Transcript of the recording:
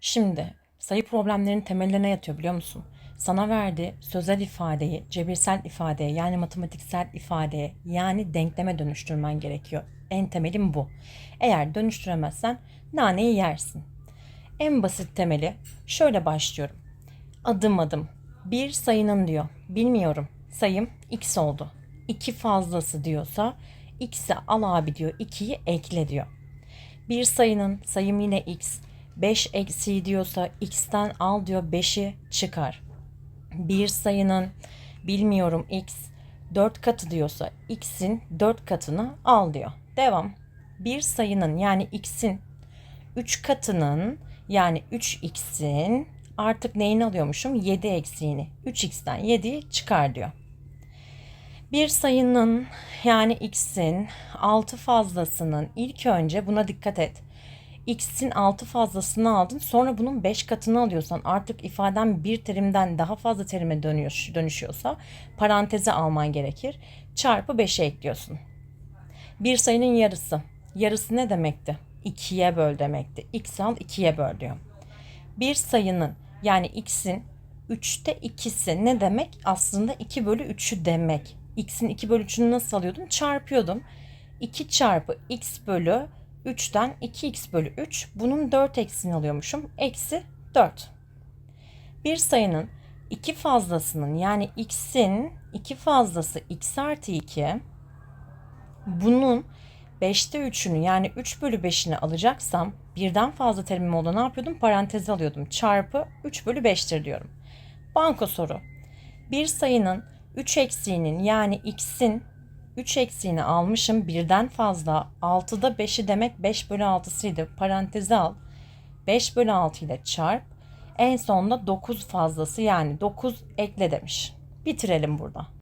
Şimdi sayı problemlerinin temellerine yatıyor biliyor musun? Sana verdiği sözel ifadeyi cebirsel ifadeye yani matematiksel ifadeye yani denkleme dönüştürmen gerekiyor. En temelim bu. Eğer dönüştüremezsen naneyi yersin. En basit temeli şöyle başlıyorum. Adım adım bir sayının diyor. Bilmiyorum. Sayım x oldu. 2 fazlası diyorsa x'i al abi diyor. 2'yi ekle diyor. Bir sayının sayım yine x. 5 eksiği diyorsa x'ten al diyor 5'i çıkar. Bir sayının bilmiyorum x 4 katı diyorsa x'in 4 katını al diyor. Devam. Bir sayının yani x'in 3 katının yani 3x'in artık neyini alıyormuşum? 7 eksiğini. 3x'ten 7'yi çıkar diyor. Bir sayının yani x'in 6 fazlasının ilk önce buna dikkat et. X'in 6 fazlasını aldın sonra bunun 5 katını alıyorsan artık ifaden bir terimden daha fazla terime dönüyor, dönüşüyorsa paranteze alman gerekir. Çarpı 5'e ekliyorsun. Bir sayının yarısı. Yarısı ne demekti? 2'ye böl demekti. x al 2'ye böl diyor. Bir sayının yani x'in 3'te 2'si ne demek? Aslında 2 bölü 3'ü demek. x'in 2 bölü 3'ünü nasıl alıyordum? Çarpıyordum. 2 çarpı x bölü 3'ten 2x bölü 3. Bunun 4 eksiğini alıyormuşum. Eksi 4. Bir sayının 2 fazlasının yani x'in 2 fazlası x artı 2 bunun 5'te 3'ünü yani 3 bölü 5'ini alacaksam birden fazla terimim oldu ne yapıyordum? Paranteze alıyordum. Çarpı 3 bölü 5'tir diyorum. Banko soru. Bir sayının 3 eksiğinin yani x'in 3 eksiğini almışım birden fazla 6'da 5'i demek 5 bölü 6'sıydı. Paranteze al. 5 bölü 6 ile çarp. En sonunda 9 fazlası yani 9 ekle demiş. Bitirelim burada.